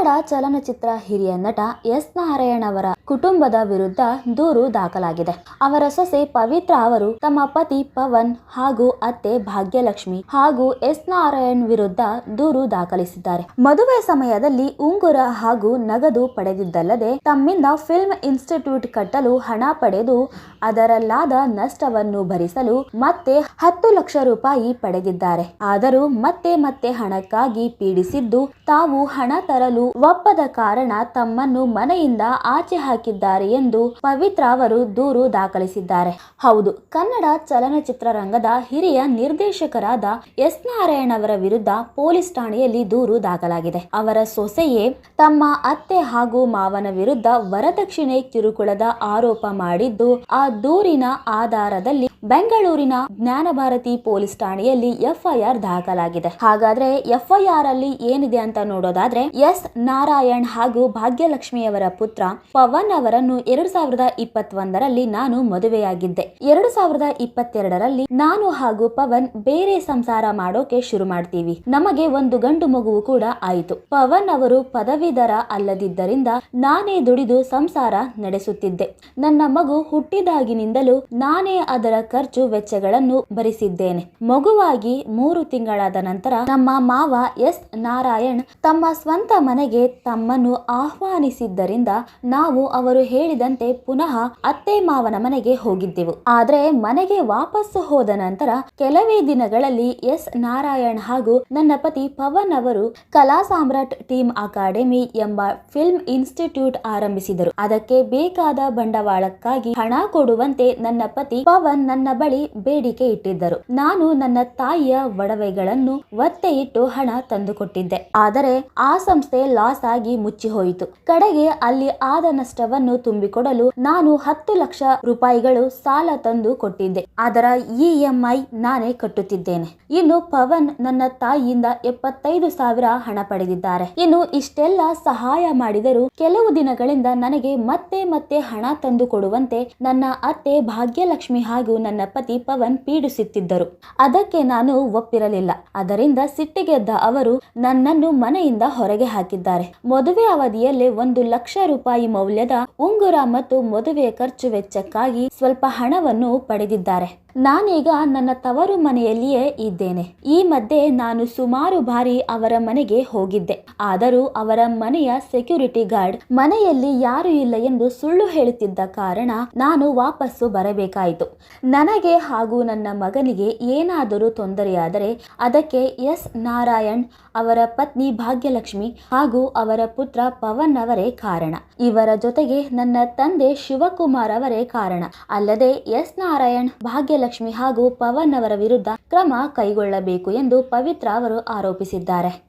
ಕನ್ನಡ ಚಲನಚಿತ್ರ ಹಿರಿಯ ನಟ ಎಸ್ ನಾರಾಯಣ್ ಅವರ ಕುಟುಂಬದ ವಿರುದ್ಧ ದೂರು ದಾಖಲಾಗಿದೆ. ಅವರ ಸೊಸೆ ಪವಿತ್ರ ಅವರು ತಮ್ಮ ಪತಿ ಪವನ್ ಹಾಗೂ ಅತ್ತೆ ಭಾಗ್ಯಲಕ್ಷ್ಮಿ ಹಾಗೂ ಎಸ್ ನಾರಾಯಣ್ ವಿರುದ್ಧ ದೂರು ದಾಖಲಿಸಿದ್ದಾರೆ. ಮದುವೆ ಸಮಯದಲ್ಲಿ ಉಂಗುರ ಹಾಗೂ ನಗದು ಪಡೆದಿದ್ದಲ್ಲದೆ ತಮ್ಮಿಂದ ಫಿಲ್ಮ್ ಇನ್ಸ್ಟಿಟ್ಯೂಟ್ ಕಟ್ಟಲು ಹಣ ಪಡೆದು ಅದರಲ್ಲಾದ ನಷ್ಟವನ್ನು ಭರಿಸಲು ಮತ್ತೆ ಹತ್ತು ಲಕ್ಷ ರೂಪಾಯಿ ಪಡೆದಿದ್ದಾರೆ. ಆದರೂ ಮತ್ತೆ ಮತ್ತೆ ಹಣಕ್ಕಾಗಿ ಪೀಡಿಸಿದ್ದು ತಾವು ಹಣ ತರಲು ಒಪ್ಪದ ಕಾರಣ ತಮ್ಮನ್ನು ಮನೆಯಿಂದ ಆಚೆ ಹಾಕಿದ್ದಾರೆ ಎಂದು ಪವಿತ್ರ ಅವರು ದೂರು ದಾಖಲಿಸಿದ್ದಾರೆ. ಹೌದು, ಕನ್ನಡ ಚಲನಚಿತ್ರರಂಗದ ಹಿರಿಯ ನಿರ್ದೇಶಕರಾದ ಎಸ್ ನಾರಾಯಣ್ ಅವರ ವಿರುದ್ಧ ಪೊಲೀಸ್ ಠಾಣೆಯಲ್ಲಿ ದೂರು ದಾಖಲಾಗಿದೆ. ಅವರ ಸೊಸೆಯೇ ತಮ್ಮ ಅತ್ತೆ ಹಾಗೂ ಮಾವನ ವಿರುದ್ಧ ವರದಕ್ಷಿಣೆ ಕಿರುಕುಳದ ಆರೋಪ ಮಾಡಿದ್ದು, ಆ ದೂರಿನ ಆಧಾರದಲ್ಲಿ ಬೆಂಗಳೂರಿನ ಜ್ಞಾನಭಾರತಿ ಪೊಲೀಸ್ ಠಾಣೆಯಲ್ಲಿ ಎಫ್ಐಆರ್ ದಾಖಲಾಗಿದೆ. ಹಾಗಾದ್ರೆ ಎಫ್ಐಆರ್ ಅಲ್ಲಿ ಏನಿದೆ ಅಂತ ನೋಡೋದಾದ್ರೆ ಎಸ್. ನಾರಾಯಣ್ ಹಾಗೂ ಭಾಗ್ಯಲಕ್ಷ್ಮಿಯವರ ಪುತ್ರ ಪವನ್ ಅವರನ್ನು ಎರಡು ಸಾವಿರದ ಇಪ್ಪತ್ತೊಂದರಲ್ಲಿ ನಾನು ಮದುವೆಯಾಗಿದ್ದೆ. ಎರಡು ಸಾವಿರದ ಇಪ್ಪತ್ತೆರಡರಲ್ಲಿ ನಾನು ಹಾಗೂ ಪವನ್ ಬೇರೆ ಸಂಸಾರ ಮಾಡೋಕೆ ಶುರು ಮಾಡ್ತೀವಿ. ನಮಗೆ ಒಂದು ಗಂಡು ಮಗುವು ಕೂಡ ಆಯಿತು. ಪವನ್ ಅವರು ಪದವೀಧರ ಅಲ್ಲದಿದ್ದರಿಂದ ನಾನೇ ದುಡಿದು ಸಂಸಾರ ನಡೆಸುತ್ತಿದ್ದೆ. ನನ್ನ ಮಗು ಹುಟ್ಟಿದಾಗಿನಿಂದಲೂ ನಾನೇ ಅದರ ಖರ್ಚು ವೆಚ್ಚಗಳನ್ನು ಭರಿಸಿದ್ದೇನೆ. ಮಗುವಾಗಿ ಮೂರು ತಿಂಗಳಾದ ನಂತರ ನಮ್ಮ ಮಾವ ಎಸ್. ನಾರಾಯಣ್ ತಮ್ಮ ಸ್ವಂತ ಮನೆಗೆ ತಮ್ಮನ್ನು ಆಹ್ವಾನಿಸಿದ್ದರಿಂದ ನಾವು ಅವರು ಹೇಳಿದಂತೆ ಪುನಃ ಅತ್ತೆ ಮಾವನ ಮನೆಗೆ ಹೋಗಿದ್ದೆವು. ಆದ್ರೆ ಮನೆಗೆ ವಾಪಸ್ಸು ಹೋದ ನಂತರ ಕೆಲವೇ ದಿನಗಳಲ್ಲಿ ಎಸ್. ನಾರಾಯಣ್ ಹಾಗೂ ನನ್ನ ಪತಿ ಪವನ್ ಅವರು ಕಲಾ ಸಾಮ್ರಾಟ್ ಟೀಮ್ ಅಕಾಡೆಮಿ ಎಂಬ ಫಿಲ್ಮ್ ಇನ್ಸ್ಟಿಟ್ಯೂಟ್ ಆರಂಭಿಸಿದರು. ಅದಕ್ಕೆ ಬೇಕಾದ ಬಂಡವಾಳಕ್ಕಾಗಿ ಹಣ ಕೊಡುವಂತೆ ನನ್ನ ಪತಿ ಪವನ್ ಬಳಿ ಬೇಡಿಕೆ ಇಟ್ಟಿದ್ದರು. ನಾನು ನನ್ನ ತಾಯಿಯ ಒಡವೆಗಳನ್ನು ಒತ್ತೆ ಇಟ್ಟು ಹಣ ತಂದುಕೊಟ್ಟಿದ್ದೆ. ಆದರೆ ಆ ಸಂಸ್ಥೆ ಲಾಸ್ ಆಗಿ ಮುಚ್ಚಿ ಹೋಯಿತು ಕಡೆಗೆ ಅಲ್ಲಿ ಆದ ನಷ್ಟವನ್ನು ತುಂಬಿಕೊಡಲು ನಾನು ಹತ್ತು ಲಕ್ಷ ರೂಪಾಯಿಗಳು ಸಾಲ ತಂದು ಕೊಟ್ಟಿದ್ದೆ. ಅದರ ಇಎಂಐ ನಾನೇ ಕಟ್ಟುತ್ತಿದ್ದೇನೆ. ಇನ್ನು ಪವನ್ ನನ್ನ ತಾಯಿಯಿಂದ ಎಪ್ಪತ್ತೈದು ಸಾವಿರ ಹಣ ಪಡೆದಿದ್ದಾರೆ. ಇನ್ನು ಇಷ್ಟೆಲ್ಲ ಸಹಾಯ ಮಾಡಿದರೂ ಕೆಲವು ದಿನಗಳಿಂದ ನನಗೆ ಮತ್ತೆ ಮತ್ತೆ ಹಣ ತಂದು ಕೊಡುವಂತೆ ನನ್ನ ಅತ್ತೆ ಭಾಗ್ಯಲಕ್ಷ್ಮಿ ಹಾಗೂ ನನ್ನ ಪತಿ ಪವನ್ ಪೀಡಿಸುತ್ತಿದ್ದರು. ಅದಕ್ಕೆ ನಾನು ಒಪ್ಪಿರಲಿಲ್ಲ. ಅದರಿಂದ ಸಿಟ್ಟಿಗೆದ್ದ ಅವರು ನನ್ನನ್ನು ಮನೆಯಿಂದ ಹೊರಗೆ ಹಾಕಿದ್ದಾರೆ. ಮದುವೆ ಅವಧಿಯಲ್ಲಿ ಒಂದು ಲಕ್ಷ ರೂಪಾಯಿ ಮೌಲ್ಯದ ಉಂಗುರ ಮತ್ತು ಮದುವೆ ಖರ್ಚು ವೆಚ್ಚಕ್ಕಾಗಿ ಸ್ವಲ್ಪ ಹಣವನ್ನು ಪಡೆದಿದ್ದಾರೆ. ನಾನೀಗ ನನ್ನ ತವರು ಮನೆಯಲ್ಲಿಯೇ ಇದ್ದೇನೆ. ಈ ಮಧ್ಯೆ ನಾನು ಸುಮಾರು ಬಾರಿ ಅವರ ಮನೆಗೆ ಹೋಗಿದ್ದೆ. ಆದರೂ ಅವರ ಮನೆಯ ಸೆಕ್ಯೂರಿಟಿ ಗಾರ್ಡ್ ಮನೆಯಲ್ಲಿ ಯಾರು ಇಲ್ಲ ಎಂದು ಸುಳ್ಳು ಹೇಳುತ್ತಿದ್ದ ಕಾರಣ ನಾನು ವಾಪಸ್ಸು ಬರಬೇಕಾಯಿತು. ನನಗೆ ಹಾಗೂ ನನ್ನ ಮಗನಿಗೆ ಏನಾದರೂ ತೊಂದರೆಯಾದರೆ ಅದಕ್ಕೆ ಎಸ್. ನಾರಾಯಣ್, ಅವರ ಪತ್ನಿ ಭಾಗ್ಯಲಕ್ಷ್ಮಿ ಹಾಗೂ ಅವರ ಪುತ್ರ ಪವನ್ ಅವರೇ ಕಾರಣ. ಇವರ ಜೊತೆಗೆ ನನ್ನ ತಂದೆ ಶಿವಕುಮಾರ್ ಅವರೇ ಕಾರಣ. ಅಲ್ಲದೆ ಎಸ್. ನಾರಾಯಣ್ ಭಾಗ್ಯಲಕ್ಷ್ಮಿ ಹಾಗೂ ಪವನ್ ಅವರ ವಿರುದ್ಧ ಕ್ರಮ ಕೈಗೊಳ್ಳಬೇಕು ಎಂದು ಪವಿತ್ರ ಅವರು ಆರೋಪಿಸಿದ್ದಾರೆ.